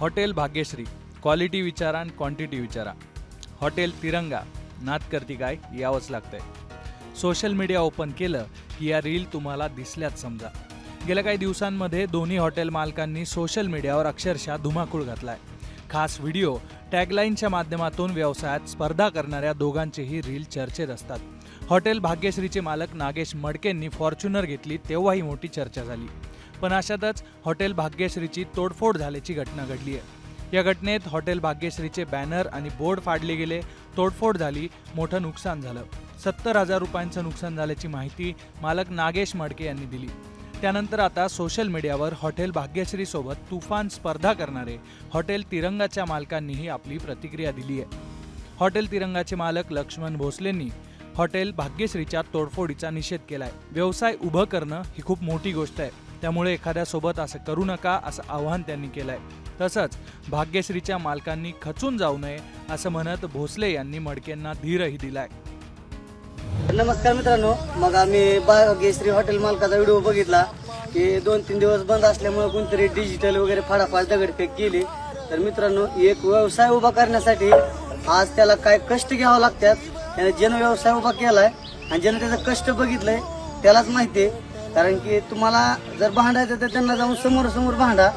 Hotel Bhagyashree quality विचारा आणि quantity विचारा. हॉटेल तिरंगा नात करती काय यावंच लागतंय. सोशल मीडिया ओपन केलं की या रील तुम्हाला दिसल्याच समजा. गेल्या काही दिवसांमध्ये दोन्ही हॉटेल मालकांनी सोशल मीडियावर अक्षरशः धुमाकूळ घातलाय. खास व्हिडिओ टॅगलाईनच्या माध्यमातून व्यवसायात स्पर्धा करणाऱ्या दोघांचेही रील चर्चेत असतात. हॉटेल भाग्यश्रीचे मालक नागेश मडकेंनी फॉर्च्युनर घेतली तेव्हाही मोठी चर्चा झाली. पण अशातच हॉटेल भाग्यश्रीची तोडफोड झाल्याची घटना घडली आहे. या घटनेत हॉटेल भाग्यश्रीचे बॅनर आणि बोर्ड फाडले गेले तोडफोड झाली मोठं नुकसान झालं. सत्तर हजार रुपयांचं नुकसान झाल्याची माहिती मालक नागेश मडके यांनी दिली. त्यानंतर आता सोशल मीडियावर हॉटेल भाग्यश्रीसोबत तुफान स्पर्धा करणारे हॉटेल तिरंगाच्या मालकांनीही आपली प्रतिक्रिया दिली आहे. हॉटेल तिरंगाचे मालक लक्ष्मण भोसलेंनी हॉटेल भाग्यश्रीच्या तोडफोडीचा निषेध केलाय. व्यवसाय उभं करणं ही खूप मोठी गोष्ट आहे. त्यामुळे एखाद्यासोबत असं करू नका असं आवाहन त्यांनी केलंय. तसंच भाग्यश्रीच्या मालकांनी खचून जाऊ नये असं म्हणत भोसले यांनी मडकेंना धीरही दिलाय. नमस्कार मित्रांनो मग आम्ही भाग्यश्री हॉटेल मालकाचा व्हिडिओ बघितला की दोन तीन दिवस बंद असल्यामुळे कोणतरी डिजिटल वगैरे फाडाफाड दगडफेक केली. तर मित्रांनो एक व्यवसाय उभा करण्यासाठी आज त्याला काय कष्ट घ्यावं लागतात त्याने ज्यानं व्यवसाय उभा केलाय आणि ज्यानं त्याचं कष्ट बघितलंय त्यालाच माहिती आहे. कारण की तुम्हाला जर भांडायचं तर त्यांना जाऊन समोर समोर भांडा.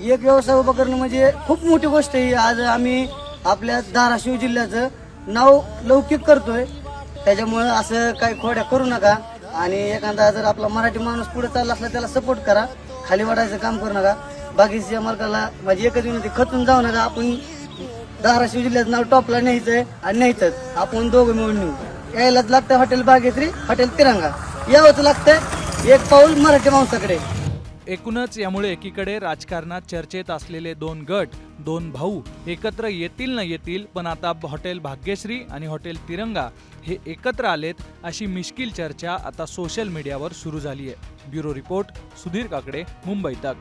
एक व्यवसाय उभा करणं म्हणजे खूप मोठी गोष्ट आहे. आज आम्ही आपल्या धाराशिव जिल्ह्याचं नाव लौकिक करतोय. त्याच्यामुळं असं काही खोड्या करू नका आणि एखादा जर आपला मराठी माणूस पुढे चालला असला त्याला सपोर्ट करा. खाली वाढायचं काम करू नका. बाकीच्या मालकाला माझी एकच विनंती खचून जाऊ नका. आपण धाराशिव जिल्ह्याचं नाव टॉपला न्यायचं आहे आणि न्यायचंच. आपण दोघं मिळून नेऊ यायलाच लागतं हॉटेल बागेश्री हॉटेल तिरंगा. यावंच लागतंय. एक पाऊल मराठी माणसाकडे. एकूणच यामुळे एकीकडे राजकारणात चर्चेत असलेले दोन गट दोन भाऊ एकत्र येतील न येतील पण आता हॉटेल भाग्यश्री आणि हॉटेल तिरंगा हे एकत्र आलेत अशी मिश्किल चर्चा आता सोशल मीडियावर सुरू झाली आहे ब्युरो रिपोर्ट सुधीर काकडे मुंबई तक.